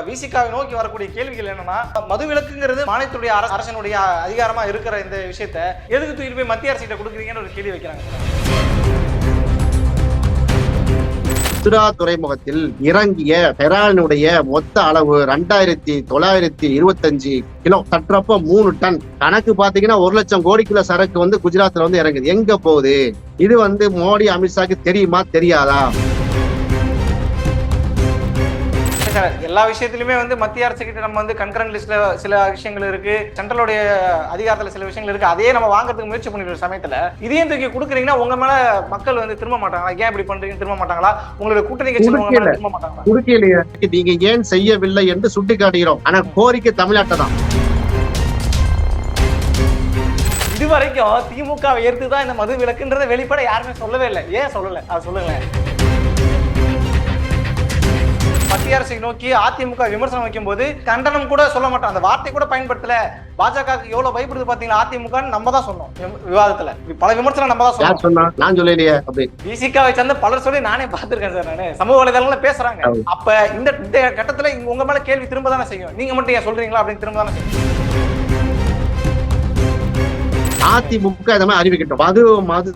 விசிகாவை நோக்கி வரக்கூடிய கேள்விகள் என்னன்னா மது விலக்குங்கிறது மாநிலத்துடைய அரச- அரசனுடைய அதிகாரமா இருக்கிற இந்த விஷயத்த எதுக்கு தூக்கி போய் மத்திய அரசிட்ட கொடுக்குறீங்கன்னு ஒரு கேள்வி வைக்கிறாங்க. சுற்றுலா துறைமுகத்தில் இறங்கிய ஹெராயினுடைய மொத்த அளவு ரெண்டாயிரத்தி தொள்ளாயிரத்தி இருபத்தஞ்சு கிலோ. சற்றப்ப மூணு டன். கணக்கு பாத்தீங்கன்னா ஒரு லட்சம் கோடி கிலோ சரக்கு வந்து குஜராத்ல வந்து இறங்குது. எங்க போகுது? இது வந்து மோடி அமித்ஷாக்கு தெரியுமா தெரியாதா? சார் எல்லா விஷயத்திலுமே வந்து மத்திய அரசு கிட்ட நம்ம வந்து கன்கரண்ட் லிஸ்ட்ல சில விஷயங்கள் இருக்கு. சென்ட்ரலுடைய அதிகாரத்துல சில விஷயங்கள் இருக்கு. அதையே நம்ம வாங்குறதுக்கு முயற்சி இருக்க சமயத்துல இதையும் தூக்கி கொடுக்குறீங்கன்னா உங்க மேல மக்கள் வந்து திரும்ப மாட்டாங்களா? ஏன் இப்படி பண்றீங்க திரும்ப மாட்டாங்களா? உங்களுடைய கூட்டணி கட்சி திரும்ப மாட்டாங்களா? குறுக்கிலேயே நீங்க ஏன் செய்யவில்லை என்று சுட்டிக்காட்டுகிறோம். ஆனா கோரிக்கை தமிழ்நாட்டை தான். இது வரைக்கும் திமுக எதிர்த்து தான் இந்த மது விலக்குன்றதை வெளிப்பட யாருமே சொல்லவே இல்லை. ஏன் சொல்லல? அது சொல்லுங்களேன். மத்திய அரசை நோக்கி அதிமுக விமர்சனம் வைக்கும்போது கண்டனம் கூட சொல்ல மாட்டோம். அந்த வார்த்தை கூட பயன்படுத்தல. பாஜக எவ்வளவு பயப்படுது பாத்தீங்களா அதிமுக நம்ம தான் சொன்னோம். விவாதத்துல. பல விமர்சனம் நம்ம தான் சொன்னோம். நான் சொல்லலையே பிசிகாவை சேர்ந்த பலர் சொல்லி நானே பார்த்திருக்கேன் சார் நானு. சமூக வலைதளங்கள்ல பேசுறாங்க. அப்ப இந்த கட்டத்துல உங்க மேல கேள்வி திரும்ப தானே செய்யும். நீங்க மட்டும் ஏன் சொல்றீங்களா? அப்படின்னு திரும்ப தானே செய்யும். அதிமுக மாதிரி அறிவிக்கட்டும். மது மது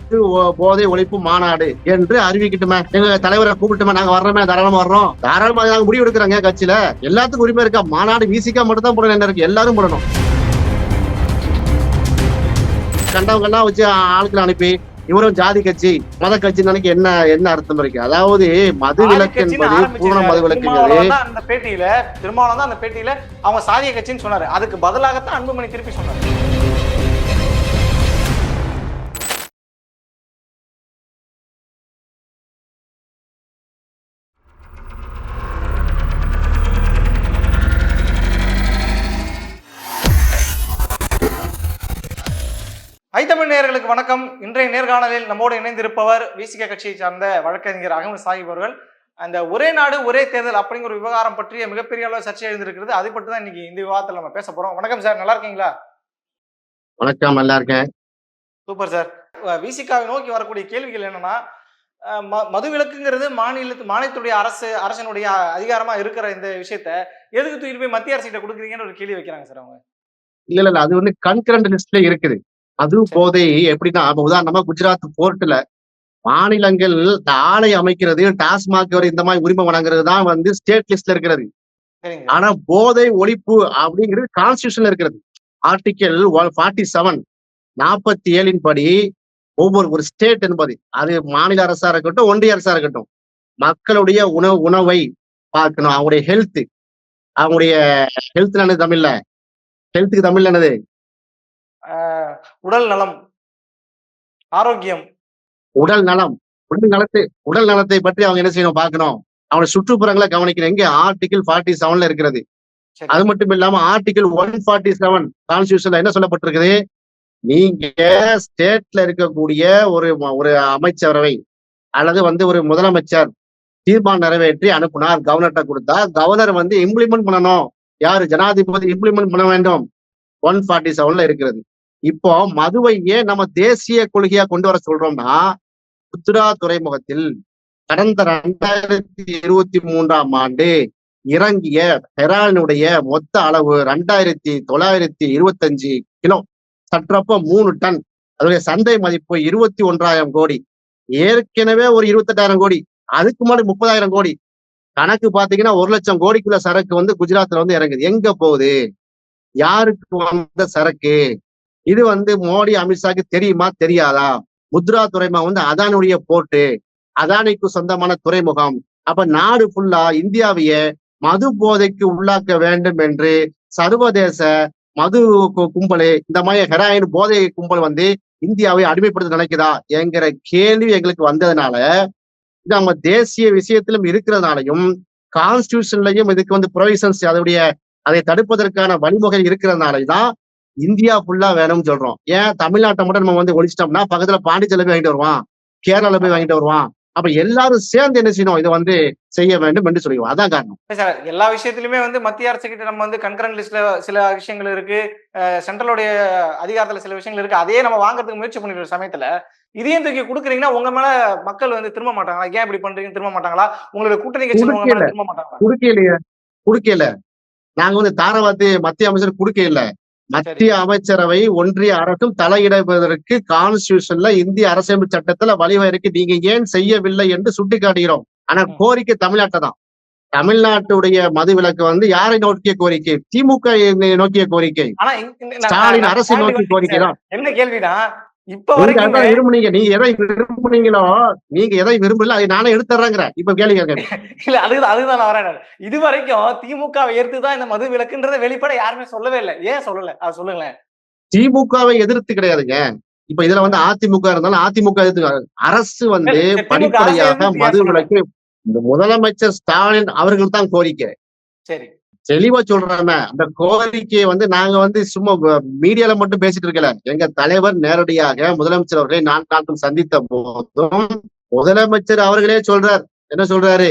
போதை ஒழிப்பு மாநாடு என்று அறிவிக்கட்டுமே. எங்க தலைவரை கூப்பிட்டுமே நாங்க வர்றோமே தாராளமா வர்றோம். தாராளமா நாங்க முடிவு எடுக்கிறோங்க கட்சியில. எல்லாத்துக்கும் உரிமை இருக்கா? மாநாடு விசிக்கா மட்டும் தான் போடணும் இருக்கு? எல்லாரும் போடணும். கண்டவங்க எல்லாம் வச்சு ஆட்களை அனுப்பி இவரும் ஜாதி கட்சி மத கட்சி நினைக்க என்ன என்ன அர்த்தம் இருக்கு? அதாவது மது விலக்கு என்பது பூர்ண மது தான் அந்த பேட்டியில திருமாவளவன் தான் அந்த பேட்டியில அவங்க சாதிய கட்சின்னு சொன்னாரு. அதுக்கு பதிலாகத்தான் அன்புமணி திருப்பி சொன்னாரு. ஐத்தமிழ் நேயர்களுக்கு வணக்கம். இன்றைய நேர்காணலில் நம்மோடு இணைந்திருப்பவர் விசிக கட்சியை சார்ந்த வழக்கறிஞர் அகமது சாஹிப் அவர்கள். அந்த ஒரே நாடு ஒரே தேர்தல் அப்படிங்கிற ஒரு விவகாரம் பற்றிய மிகப்பெரிய அளவு சர்ச்சை எழுந்திருக்கிறது. அதை பற்றி தான் இன்னைக்கு இந்த விவாதத்தில் நம்ம பேச போறோம். வணக்கம் சார். நல்லா இருக்கீங்களா? வணக்கம். நல்லா இருக்கேன். Super sir. விசிகாவை நோக்கி வரக்கூடிய கேள்விகள் என்னன்னா மது விலக்குங்கிறது மாநிலத்து மாநிலத்துடைய அரசு அரசனுடைய அதிகாரமா இருக்கிற இந்த விஷயத்த எதுக்கு தூக்கிட்டு போய் மத்திய அரசிட்ட கொடுக்குறீங்கன்னு ஒரு கேள்வி வைக்கிறாங்க சார் அவங்க. இல்ல இல்ல அது வந்து கன்கரண்ட் லிஸ்ட்ல இருக்குது. அது போதை எப்படின்னா உதாரணமா குஜராத் போர்ட்ல மாநிலங்கள் இந்த ஆலை அமைக்கிறது டாஸ்மாக் வரை இந்த மாதிரி உரிமை வழங்குறது தான் வந்து ஸ்டேட் லிஸ்ட்ல இருக்கிறது. ஆனா போதை ஒழிப்பு அப்படிங்கிறது கான்ஸ்டியூஷன்ல இருக்கிறது. ஆர்டிகல் ஃபார்ட்டி செவன் நாற்பத்தி ஏழின் படி ஒவ்வொரு ஒரு ஸ்டேட் என்பது. அது மாநில அரசா இருக்கட்டும் ஒன்றிய அரசா இருக்கட்டும். மக்களுடைய உணவு உணவை பார்க்கணும். அவங்களுடைய ஹெல்த் அவங்களுடைய ஹெல்த் என்னது தமிழ்ல? ஹெல்த்துக்கு தமிழ்ல என்னது? உடல் நலம் ஆரோக்கியம். உடல் நலம் உடல் நலத்தை உடல் நலத்தை பற்றி அவங்க என்ன செய்யணும் பார்க்கணும். அவனுடைய சுற்றுப்புறங்களை கவனிக்கணும். எங்க? ஆர்டிகிள் ஃபார்ட்டி செவன்ல இருக்கிறது. அது மட்டும் இல்லாம ஆர்டிகிள் ஒன் ஃபார்ட்டி செவன் கான்ஸ்டியூஷன்ல என்ன சொல்லப்பட்டிருக்குது? நீங்க ஸ்டேட்ல இருக்கக்கூடிய ஒரு ஒரு அமைச்சரவை அல்லது வந்து ஒரு முதலமைச்சர் தீர்மானம் நிறைவேற்றி அனுப்புனார் கவர்னர்கிட்ட கொடுத்தா கவர்னர் வந்து இம்ப்ளிமெண்ட் பண்ணணும். யாரு? ஜனாதிபதி இம்ப்ளிமெண்ட் பண்ண வேண்டும். ஒன் ஃபார்ட்டி செவன்ல இருக்கிறது. இப்போ மதுவை ஏன் நம்ம தேசிய கொள்கையா கொண்டு வர சொல்றோம்னா உத்ரா துறைமுகத்தில் கடந்த ரெண்டாயிரத்தி இருபத்தி மூன்றாம் ஆண்டு இறங்கிய ஹெரானுடைய மொத்த அளவு ரெண்டாயிரத்தி தொள்ளாயிரத்தி இருபத்தஞ்சு கிலோ. சற்றப்ப மூணு டன். அதோடைய சந்தை மதிப்பு இருபத்தி ஒன்றாயிரம் கோடி. ஏற்கனவே ஒரு இருபத்தெட்டாயிரம் கோடி. அதுக்கு முன்னாடி முப்பதாயிரம் கோடி. கணக்கு பாத்தீங்கன்னா ஒரு லட்சம் கோடிக்குள்ள சரக்கு வந்து குஜராத்ல வந்து இறங்குது. எங்க போகுது? யாருக்கு வந்த சரக்கு? இது வந்து மோடி அமித்ஷாக்கு தெரியுமா தெரியாதா? முத்ரா துறைமுகம் வந்து அதானுடைய போர்ட்டு அதானிக்கு சொந்தமான துறைமுகம். அப்ப நாடு ஃபுல்லா இந்தியாவையே மது போதைக்கு உள்ளாக்க வேண்டும் என்று சர்வதேச மது கும்பல் இந்த மாதிரி ஹெராயின் போதை கும்பல் வந்து இந்தியாவை அடிமைப்படுத்த நினைக்குதா என்கிற கேள்வி எங்களுக்கு வந்ததுனால இது நம்ம தேசிய விஷயத்திலும் இருக்கிறதுனாலையும் கான்ஸ்டியூஷன்லயும் இதுக்கு வந்து ப்ரொவிஷன்ஸ் அதனுடைய அதை தடுப்பதற்கான வழிமுறை இருக்கிறதுனால தான் இந்தியா ஃபுல்லா வேணும்னு சொல்றோம். ஏன்? தமிழ்நாட்டை மட்டும் நம்ம வந்து ஒழிச்சிட்டோம்னா பக்கத்துல பாண்டிச்சேரியில போய் வாங்கிட்டு வருவான். கேரளால போய் வாங்கிட்டு வருவான். அப்ப எல்லாரும் சேர்ந்து என்ன செய்யணும்? இதை வந்து செய்ய வேண்டும் என்று சொல்லுவோம் அதான் காரணம். சார் எல்லா விஷயத்திலுமே வந்து மத்திய அரசு கிட்ட நம்ம வந்து கன்கரண்ட் லிஸ்ட்ல சில விஷயங்கள் இருக்கு. சென்ட்ரலுடைய அதிகாரத்துல சில விஷயங்கள் இருக்கு. அதையே நம்ம வாங்குறதுக்கு முயற்சி பண்ணிட்டு இருக்க சமயத்துல இதையும் தூக்கி கொடுக்குறீங்கன்னா உங்க மேல மக்கள் வந்து திரும்ப மாட்டாங்களா? ஏன் இப்படி பண்றீங்க திரும்ப மாட்டாங்களா? உங்களுடைய கூட்டணி கட்சி. திரும்ப மாட்டாங்களா? குறுக்கையிலேயே கொடுக்கல நாங்க வந்து தாரவாத்து மத்திய அமைச்சர் கொடுக்கல மத்திய அமைச்சரவை ஒன்றிய அரசும் தலையிடுவதற்கு கான்ஸ்டியூஷன்ல இந்திய அரசியல் சட்டத்துல வழிவகைக்கு நீங்க ஏன் செய்யவில்லை என்று சுட்டிக்காட்டுகிறோம். ஆனா. கோரிக்கை தமிழ்நாட்டை தான். தமிழ்நாட்டுடைய மதுவிலக்கு வந்து யாரை நோக்கிய கோரிக்கை? திமுக நோக்கிய கோரிக்கை. ஸ்டாலின் அரசு தாண்டி நோக்கி வந்துட்டேன் கோரிக்கை. தான். என்ன கேள்வினா இப்ப வரைக்கும் விரும்புனீங்க. நீங்க எதை விரும்புனீங்களோ நீங்க எதை விரும்பல அதை நானே எடுத்துறேங்கிறேன் இப்ப கேள்வி கேட்க இல்ல அதுதான் அதுதான் நான் வரேன் இது வரைக்கும் திமுக எதிர்த்து தான் இந்த மது விலக்குன்றத வெளிப்பட யாருமே சொல்லவே இல்லை. ஏன் சொல்லல? அது சொல்லுங்களேன். திமுகவை எதிர்த்து கிடையாதுங்க. இப்ப இதுல வந்து அதிமுக இருந்தாலும் அதிமுக எதிர்த்து அரசு வந்து படிப்படியாக மது விலக்கு இந்த முதலமைச்சர் ஸ்டாலின் அவர்கள் தான் கோரிக்கை. சரி. தெளிவா சொல்றாம அந்த கோரிக்கையை வந்து நாங்க வந்து சும்மா மீடியால மட்டும் பேசிட்டு இருக்கல. எங்க தலைவர் நேரடியாக முதலமைச்சர் அவர்களை நான் நாட்கள் சந்தித்த போதும் முதலமைச்சர் அவர்களே சொல்றார். என்ன சொல்றாரு?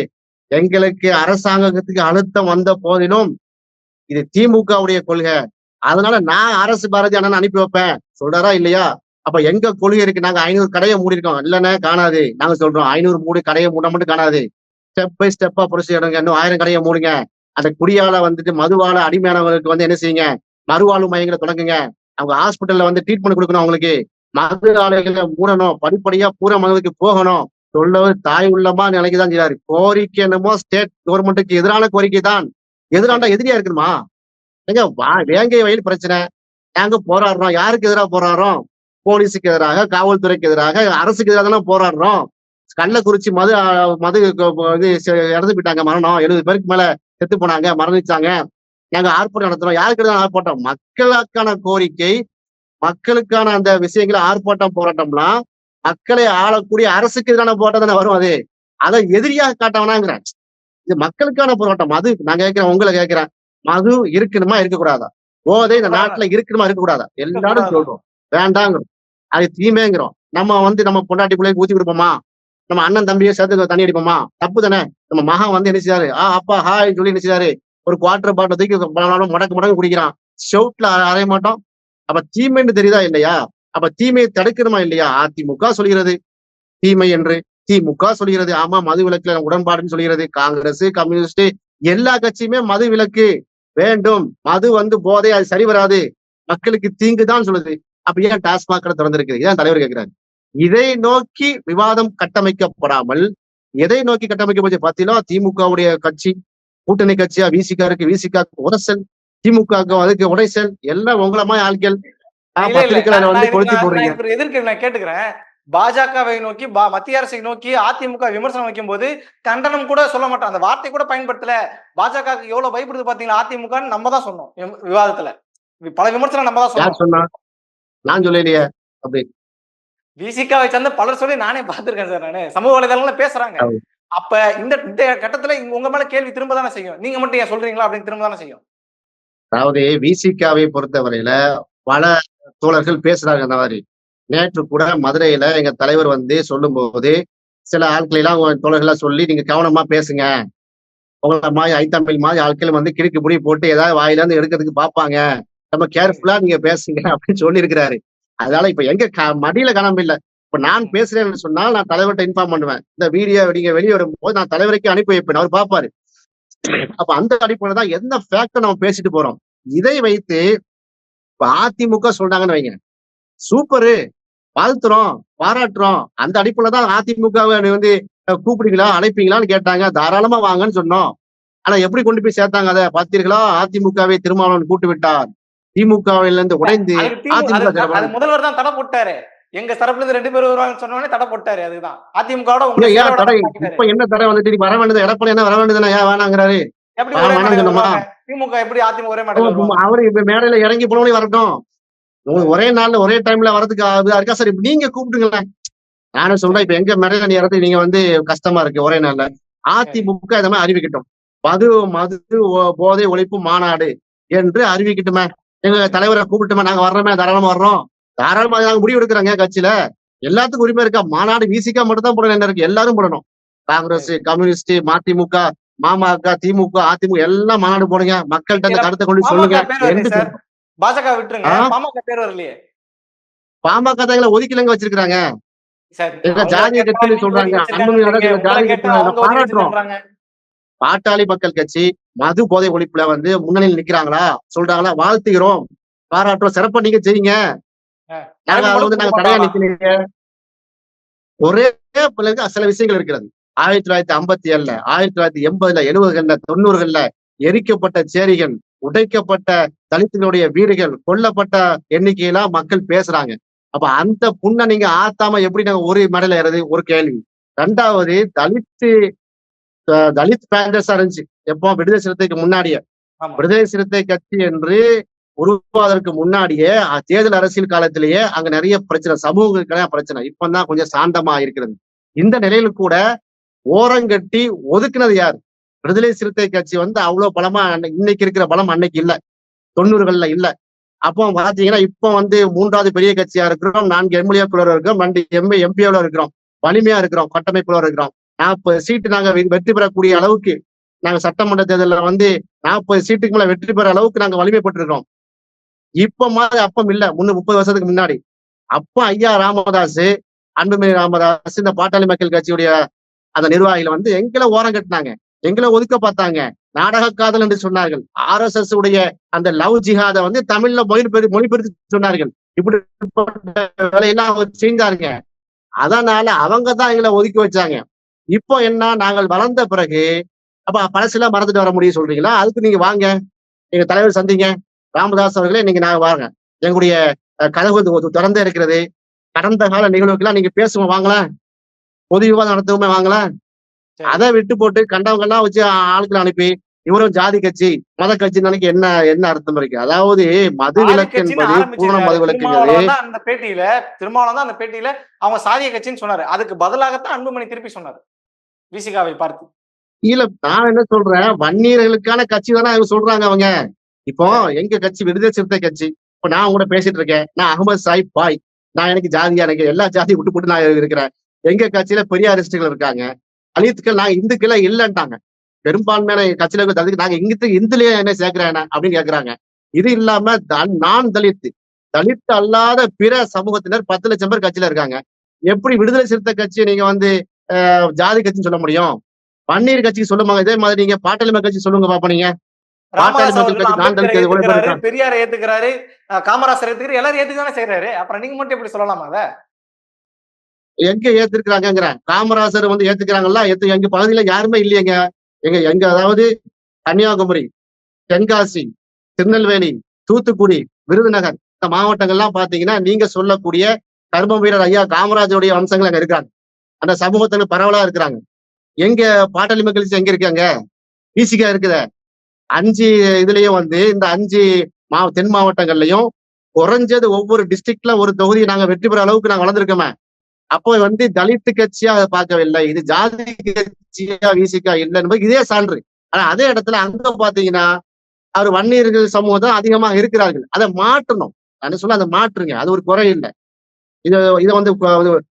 எங்களுக்கு அரசாங்கத்துக்கு அழுத்தம் வந்த போதிலும் இது திமுகவுடைய கொள்கை. அதனால நான் அரசு பாரதி அண்ணன் அனுப்பி வைப்பேன். சொல்றாரா இல்லையா? அப்ப எங்க கொள்கை இருக்கு? நாங்க ஐநூறு கடையை மூடி இருக்கோம் இல்லைன்னா காணாது. நாங்க சொல்றோம் ஐநூறு மூடி கடையை மூட மட்டும் காணாது. ஸ்டெப் பை ஸ்டெப்பா புரிச்சு எடுங்க இன்னும் ஆயிரம் கடையை மூடுங்க. அந்த குடியால வந்துட்டு மதுவால அடிமையானவங்களுக்கு வந்து என்ன செய்யுங்க? மறுவாழ்வு மையங்களை தொடங்குங்க. அவங்க ஹாஸ்பிட்டல்ல வந்து ட்ரீட்மெண்ட் கொடுக்கணும் அவங்களுக்கு. மது ஆலைகளை மூடணும். படிப்படியா பூரா மகளுக்கு போகணும். சொல்லவர் தாய் உள்ளமா நிலைக்குதான் செய்யறாரு கோரிக்கை என்னமோ ஸ்டேட் கவர்மெண்ட்டுக்கு எதிரான கோரிக்கை தான். எதிராண்டா எதிரியா இருக்கணுமா? ஏங்க வா- வேங்கை வயல் பிரச்சனை. நாங்க போராடுறோம். யாருக்கு எதிராக போராடுறோம்? போலீஸுக்கு எதிராக காவல்துறைக்கு எதிராக அரசுக்கு எதிராக தானே போராடுறோம். கள்ளக்குறிச்சி மது மது இது இறந்து போயிட்டாங்க. மரணம். எழுபது பேருக்கு மேல செத்து போனாங்க மரணிச்சாங்க. நாங்க ஆர்ப்பாட்டம் நடத்துறோம். யாருக்கு எதிரான ஆர்ப்பாட்டம்? மக்களுக்கான கோரிக்கை மக்களுக்கான அந்த விஷயங்களை ஆர்ப்பாட்டம் போராட்டம்லாம் மக்களை ஆளக்கூடிய அரசுக்கு எதிரான போராட்டம் தானே வரும் அது. அதை எதிரியாக காட்டவனாங்கிறேன் இது மக்களுக்கான போராட்டம். மது நான் கேட்கிறேன் உங்களை கேட்கிறேன். மது இருக்கணுமா இருக்கக்கூடாதா? போதை இந்த நாட்டுல இருக்கணுமா இருக்கக்கூடாதா? எல்லாரும் சொல்றோம். வேண்டாங்கிறோம். அது தீமைங்கிறோம். நம்ம வந்து நம்ம பொண்டாட்டி பிள்ளைக்கு ஊத்தி கொடுப்போமா? நம்ம அண்ணன் தம்பியை சேர்த்து தண்ணி அடிப்போமா? தப்பு தானே நம்ம மகன் வந்து என்ன செய்யாரு ஆ அப்பா ஹாய் சொல்லி என்ன செய்யாரு ஒரு குவார்டர் பாட்டில் தூக்கி பல முடக்கு முடக்கு குடிக்கிறான். ஷவுட்ல அறைய மாட்டோம். அப்ப தீமைன்னு தெரியுதா இல்லையா? அப்ப தீமையை தடுக்கணுமா இல்லையா? அதிமுக சொல்கிறது. தீமை என்று திமுக சொல்கிறது. ஆமா மது விலக்குல உடன்பாடுன்னு சொல்கிறது. காங்கிரஸ் கம்யூனிஸ்ட் எல்லா கட்சியுமே மது விலக்கு. வேண்டும். மது வந்து போதை அது சரி வராது. மக்களுக்கு தீங்குதான் சொல்லுது. அப்ப ஏன் டாஸ்மாக் கடை திறந்திருக்கு இதான் தலைவர் கேட்கிறாரு இதை நோக்கி விவாதம் கட்டமைக்கப்படாமல் எதை நோக்கி கட்டமைக்கப்பட்டு பார்த்தீங்கன்னா திமுகவுடைய கட்சி கூட்டணி கட்சியா? விசிகா இருக்கு விசிகா உரசல். திமுக அதுக்கு உடைசல். எல்லாம் உங்கள மாதிரி ஆட்கள். எதிர்க்கு நான் கேட்டுக்கிறேன். பாஜகவை நோக்கி மத்திய அரசை நோக்கி அதிமுக விமர்சனம் வைக்கும் போது கண்டனம் கூட சொல்ல மாட்டோம் அந்த வார்த்தை கூட பயன்படுத்தல. பாஜக எவ்வளவு பயப்படுது பாத்தீங்களா அதிமுக நம்ம தான் சொன்னோம். விவாதத்துல. பல விமர்சனம் நம்ம தான் சொன்னோம். நான் சொல்லலையே அப்படி. விசிகாவை சேர்ந்த பலர் சொல்லி நானே பார்த்திருக்கேன் சார் நானு. சமூக வலைதளங்கள்ல பேசுறாங்க. அப்ப இந்த இந்த கட்டத்துல உங்க மேல கேள்வி திரும்ப தானே செய்யும். நீங்க மட்டும் ஏன் சொல்றீங்களா அப்படின்னு திரும்ப தானே செய்யும். அதாவது விசிகாவை பொறுத்தவரையில பல தோழர்கள் பேசுறாங்க அந்த மாதிரி. நேற்று கூட மதுரையில எங்க தலைவர் வந்து சொல்லும்போது சில ஆட்களை எல்லாம் தோழர்களா சொல்லி நீங்க கவனமா பேசுங்க. உங்களை மாதிரி ஐத்தமிழ் மாதிரி ஆட்கள் வந்து கிடுக்கு முடி போட்டு ஏதாவது வாயில இருந்து எடுக்கிறதுக்கு பார்ப்பாங்க. நம்ம கேர்ஃபுல்லா நீங்க பேசுங்க அப்படின்னு சொல்லி இருக்கிறாரு அதனால இப்ப எங்க க- மடியில கணம் இல்ல. இப்ப நான் பேசுறேன்னு சொன்னால் நான் தலைவர்கிட்ட இன்ஃபார்ம் பண்ணுவேன். இந்த வீடியோ நீங்க வெளியே வரும்போது நான் தலைவருக்கு அனுப்பி வைப்பேன். அவர் பார்ப்பாரு அப்ப அந்த அடிப்படையில தான் எந்த ஃபேக்ட நம்ம பேசிட்டு போறோம். இதை வைத்து இப்ப அதிமுக சொல்றாங்கன்னு வைங்க. சூப்பரு. வாழ்த்துறோம். பாராட்டுறோம். அந்த அடிப்படையில தான் அதிமுகவை வந்து கூப்பிடுங்களா அழைப்பீங்களான்னு கேட்டாங்க. தாராளமா வாங்கன்னு சொன்னோம். ஆனா எப்படி கொண்டு போய் சேர்த்தாங்க அதை? பார்த்தீர்களா? அதிமுகவை திருமாவளவன் கூட்டு விட்டார் திமுகவில இருந்து உடைந்து முதல்வர் தான் தடை போட்டாரு. எங்க தரப்புல இருந்து ரெண்டு பேரும் வருவாங்கன்னு சொன்னோடனே தடை போட்டாரு அதுதான். அதிமுக தடை. இப்ப என்ன தடை வந்துட்டு? வர வேண்டியது எடப்பாடி என்ன வர வேண்டியதுன்னா ஏன் வேணாங்கிறாரு. எப்படி ஒரே மேடையில சொன்னோமா? வருவாங்க? திமுக எப்படி அதிமுக ஒரே மேடையில வருவாங்க? அவரு இப்ப மேடையில இறங்கி போனவனே வரட்டும். உங்களுக்கு ஒரே நாள்ல ஒரே டைம்ல வரதுக்கு இருக்கா சார் இப்ப நீங்க கூப்பிட்டுங்களேன். நானும் சொல்றேன் இப்ப எங்க மேடையில நீ இடத்துக்கு நீங்க வந்து கஷ்டமா இருக்கு ஒரே நாள்ல. அதிமுக இந்த மாதிரி அறிவிக்கட்டும். மது மது போதை ஒழிப்பு மாநாடு என்று அறிவிக்கட்டுமே. எங்க தலைவரை கூப்பிட்டுமே நாங்க வர்றோமே தாராளமா வர்றோம். தாராளமா நாங்க முடிவு எடுக்கிறோங்க கட்சியில. எல்லாத்துக்கும் உரிமை இருக்கா? மாநாடு விசிகா மட்டும் தான் போடணும். என்ன இருக்கு? எல்லாரும் போடணும். காங்கிரஸ் கம்யூனிஸ்ட் மதிமுக மாமக திமுக அதிமுக எல்லாம் மாநாடு போடுங்க. மக்கள்கிட்ட கருத்தை கொண்டு சொல்லுங்க. பாஜக விட்டுருங்க? பாமக தான் ஒதுக்கிலங்க வச்சிருக்காங்க ஜாதிய கட்சின்னு சொல்றாங்க. பாராட்டுறோம். பாட்டாளி மக்கள் கட்சி மது போதை ஒழிப்புல வந்து முன்னணியில் நிக்கிறாங்களா? சொல்றாங்களா? வாழ்த்துகிறோம். பாராட்டுறோம். சிறப்பா நீங்க செய்யுங்க வந்து நாங்க தடையா நிக்கலைங்க ஒரே பிள்ளைங்க சில விஷயங்கள் இருக்கிறது. ஆயிரத்தி தொள்ளாயிரத்தி ஐம்பத்தி ஏழுல ஆயிரத்தி தொள்ளாயிரத்தி எண்பதுல எழுபதுகள்ல தொண்ணூறுகள்ல எரிக்கப்பட்ட சேரிகள் உடைக்கப்பட்ட தலித்துகளுடைய வீடுகள் கொல்லப்பட்ட எண்ணிக்கையெல்லாம் மக்கள் பேசுறாங்க. அப்ப அந்த புண்ணை நீங்க ஆத்தாம எப்படி நாங்க ஒரு மேடையில ஏறது? ஒரு கேள்வி. ரெண்டாவது தலித்து தலித் பேண்டர்ஸா இருந்துச்சு எப்போ? விடுதலை சிறுத்தைக்கு முன்னாடியே. விடுதலை சிறுத்தை கட்சி என்று உருவாவதற்கு முன்னாடியே தேர்தல் அரசியல் காலத்திலேயே அங்க நிறைய பிரச்சனை சமூகங்களுக்கான பிரச்சனை. இப்பதான் கொஞ்சம் சாந்தமா இருக்கிறது. இந்த நிலையில கூட ஓரங்கட்டி ஒதுக்குனது யார்? விடுதலை சிறுத்தை கட்சி வந்து அவ்வளவு பலமா இன்னைக்கு இருக்கிற பலம் அன்னைக்கு இல்ல. தொண்ணூறுகள்ல இல்ல. அப்போ பாத்தீங்கன்னா இப்போ வந்து மூன்றாவது பெரிய கட்சியா இருக்கிறோம். நான்கு எம்எல்ஏக்குள்ள இருக்கிறோம். ரெண்டு எம்பி எம்பியோட இருக்கிறோம். வலிமையா இருக்கிறோம். கட்டமைப்புல இருக்கிறோம். நாற்பது சீட்டு நாங்க வெற்றி பெறக்கூடிய அளவுக்கு நாங்க சட்டமன்ற தேர்தலில் வந்து நாற்பது சீட்டுக்கு மேல வெற்றி பெற அளவுக்கு நாங்க வலிமைப்பட்டிருக்கோம் இப்ப மாதிரி அப்பம் இல்ல. முன்னு முப்பது வருஷத்துக்கு முன்னாடி. அப்ப ஐயா ராமதாஸ் அன்புமணி ராமதாஸ் இந்த பாட்டாளி மக்கள் கட்சியுடைய அந்த நிர்வாகிகள் வந்து எங்களை ஓரம் கட்டினாங்க. எங்களை ஒதுக்க பார்த்தாங்க. நாடக காதல் என்று சொன்னார்கள். ஆர் எஸ் எஸ் உடைய அந்த லவ் ஜிஹாத வந்து தமிழ்ல மொழிபெரு மொழிபெருத்து சொன்னார்கள். இப்படி வேலையெல்லாம் அவர் செஞ்சாருங்க அதனால அவங்க தான் எங்களை ஒதுக்கி வச்சாங்க. இப்போ என்ன? நாங்கள் வளர்ந்த பிறகு அப்ப பழசெல்லாம் மறந்துட்டு வர முடியும் சொல்றீங்களா? அதுக்கு நீங்க வாங்க. எங்க தலைவர் சந்திங்க. ராமதாஸ் அவர்களே நீங்க நாங்க வாங்க. எங்களுடைய கதவு திறந்தே இருக்கிறது. கடந்த கால நிகழ்வுக்கெல்லாம் நீங்க பேசுவோம் வாங்கலாம் பொது விவாதம் நடத்துவோமே வாங்கலாம். அதை விட்டு போட்டு கண்டவங்க எல்லாம் வச்சு ஆ- ஆட்களை அனுப்பி இவரும் ஜாதி கட்சி மத கட்சி நினைக்க என்ன என்ன அர்த்தம் இருக்கு? அதாவது மது விலக்கு என்பது பூர்ண மது விலக்குங்கிறது அந்த பேட்டியில திருமாவளவன் தான் அந்த பேட்டியில அவங்க சாதிய கட்சின்னு சொன்னாரு. அதுக்கு பதிலாகத்தான் அன்புமணி திருப்பி சொன்னாரு. விசிகாவை பார்த்து. இல்ல நான் என்ன சொல்றேன்? வன்னியர்களுக்கான கட்சி தானே அவங்க சொல்றாங்க அவங்க. இப்போ எங்க கட்சி? விடுதலை சிறுத்தை கட்சி. இப்ப நான் உங்ககிட்ட பேசிட்டு இருக்கேன். நான் அகமது சாஹிப் பாய். நான் எனக்கு ஜாதியா எனக்கு எல்லா ஜாதியும் விட்டு போட்டு நான் இருக்கிறேன். எங்க கட்சியில பெரியாரிஸ்டுகள் இருக்காங்க. அலித்துக்கள் நாங்க இந்துக்களே இல்லைன்ட்டாங்க. பெரும்பான்மையான கட்சியில இருக்க தலித்துக்கு நாங்க இங்கிட்டு இந்துலயே என்ன சேர்க்கிறேன் அப்படின்னு கேக்குறாங்க. இது இல்லாம நான் தலித்து. தலித் அல்லாத பிற சமூகத்தினர் பத்து லட்சம் பேர் கட்சியில இருக்காங்க. எப்படி விடுதலை சிறுத்தை கட்சியை நீங்க வந்து ஜாதி கட்சின்னு சொல்ல முடியும். பன்னீர் கட்சிக்கு சொல்லுவாங்க இதே மாதிரி நீங்க பாட்டாளி கட்சி சொல்லுங்க பாப்பா நீங்க. கட்சி பெரியாரை ஏத்துக்கிறாரு காமராசர் ஏத்துக்கிறாரு எல்லாரும் ஏத்துக்க செய்யறாரு அப்புறம் நீங்க மட்டும் எப்படி சொல்லலாமா அத? எங்க ஏத்துக்கிறாங்கிறேன் காமராசர் வந்து ஏத்துக்கிறாங்களா ஏத்து எங்க பகுதியில யாருமே இல்லையேங்க. எங்க எங்க அதாவது கன்னியாகுமரி தென்காசி திருநெல்வேலி தூத்துக்குடி விருதுநகர் இந்த மாவட்டங்கள்லாம் பாத்தீங்கன்னா நீங்க சொல்லக்கூடிய கர்ம வீரர் ஐயா காமராஜருடைய வம்சங்கள் அங்க இருக்காங்க அந்த சமூகத்துல பரவலா இருக்கிறாங்க. எங்க பாட்டாளி மக்கள் எங்க இருக்காங்க? ஈசிக்கா இருக்குத. அஞ்சு இதுலயும் வந்து இந்த அஞ்சு மா தென் மாவட்டங்கள்லயும் குறைஞ்சது ஒவ்வொரு டிஸ்ட்ரிக்ட்ல ஒரு தொகுதியை நாங்க வெற்றி பெற அளவுக்கு நாங்க வளர்ந்துருக்கோமே. அப்போ வந்து தலித்து கட்சியா அதை பார்க்கவில்லை. இது ஜாதி கட்சியா விசிகா இல்லை என்பது இதே சான்று. ஆனா அதே இடத்துல அங்க பாத்தீங்கன்னா அவர் வன்னியர்கள் சமூகம் தான் அதிகமா இருக்கிறார்கள். அதை மாற்றணும். நான் சொல்ல அதை மாற்றுங்க. அது ஒரு குறை இல்லை. இது இதை வந்து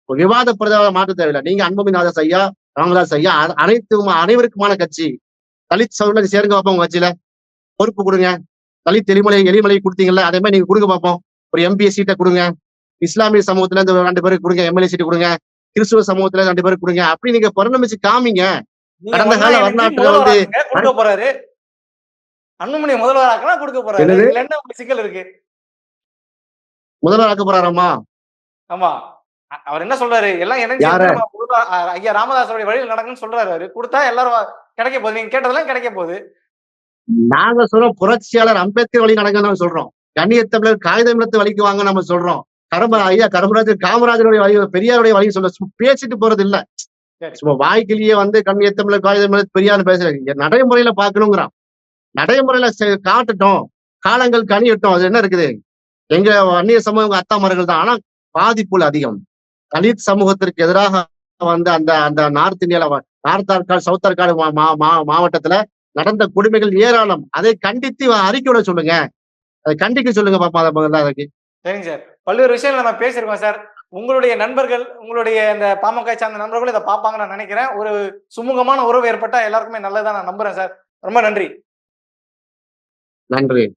விவாத பிரதான மாற்ற தேவையில்லை. நீங்க அன்புமிநாதஸ் ஐயா ராமதாஸ் ஐயா அனைத்து அனைவருக்குமான கட்சி. தலித் சவுல சேருங்க பார்ப்போம் உங்க கட்சியில. பொறுப்பு கொடுங்க. தலித் எலிமலை எலிமலை கொடுத்தீங்கல்ல அதே மாதிரி நீங்க கொடுங்க பார்ப்போம். ஒரு எம்பி சீட்டை கொடுங்க. இஸ்லாமிய சமூகத்துல இருந்து ஒரு ரெண்டு பேருக்கு கொடுங்க எம்எல்ஏ சீட்டு கொடுங்க. கிறிஸ்துவ சமூகத்துல ரெண்டு பேருக்கு கொடுங்க. அப்படி நீங்க பரிணமிச்சு காமிங்க. கடந்த கால வரலாற்றுல வந்து- கொடுக்க போறாரு. அன்புமணி முதல்வராக்கனா கொடுக்க போறாரு. என்ன சிக்கல் இருக்கு? முதல்வர் ஆக்க போறாராமா ஆமா. அவர் என்ன சொல்றாரு? எல்லாம் இணைஞ்சு ஐயா ராமதாஸோட வழியில் நடக்குன்னு சொல்றாரு அவரு. கொடுத்தா எல்லாரும் கிடைக்க போகுது. நீங்க கேட்டதெல்லாம் கிடைக்க போகுது. நாங்க சொல்றோம் புரட்சியாளர் அம்பேத்கர் வழி நடங்க நம்ம சொல்றோம். கண்ணியத்தமிழர் காகிதம் எடுத்து வழிக்கு வாங்க நம்ம சொல்றோம். கரம ஐயா கரமராஜர் காமராஜருடைய வழி பெரியாருடைய வழி சொல்ல பேசிட்டு போறது இல்ல. சும்மா வாய்க்கிலேயே வந்து கண்ணியத்தமிழர் காகிதம் பெரியார் பேசுறாங்க நடைமுறையில பாக்கணுங்கிறான் நடைமுறையில காட்டட்டும். காலங்கள் கனியட்டும். அது என்ன இருக்குது? எங்க அந்நிய சமூகம் அத்தா மரங்கள் தான் ஆனா பாதிப்புகள் அதிகம். தலித் சமூகத்திற்கு எதிராக வந்து அந்த அந்த நார்த் இந்தியால நார்த் ஆர்காடு சவுத் ஆர்காடு மா- மா- மா- மாவட்டத்துல நடந்த கொடுமைகள் ஏராளம். அதை கண்டித்து அறிக்கையோட சொல்லுங்க. அதை கண்டிக்க சொல்லுங்க பாப்பா அதை சரிங்க சார். பல்வேறு விஷயங்கள் நம்ம பேசியிருக்கோம் சார். உங்களுடைய நண்பர்கள் உங்களுடைய இந்த பாமக சார்ந்த நண்பர்களும் இதை பார்ப்பாங்கன்னு நான் நினைக்கிறேன். ஒரு சுமூகமான உறவு ஏற்பட்டா எல்லாருக்குமே நல்லதா நான் நம்புறேன் சார். ரொம்ப நன்றி. நன்றி.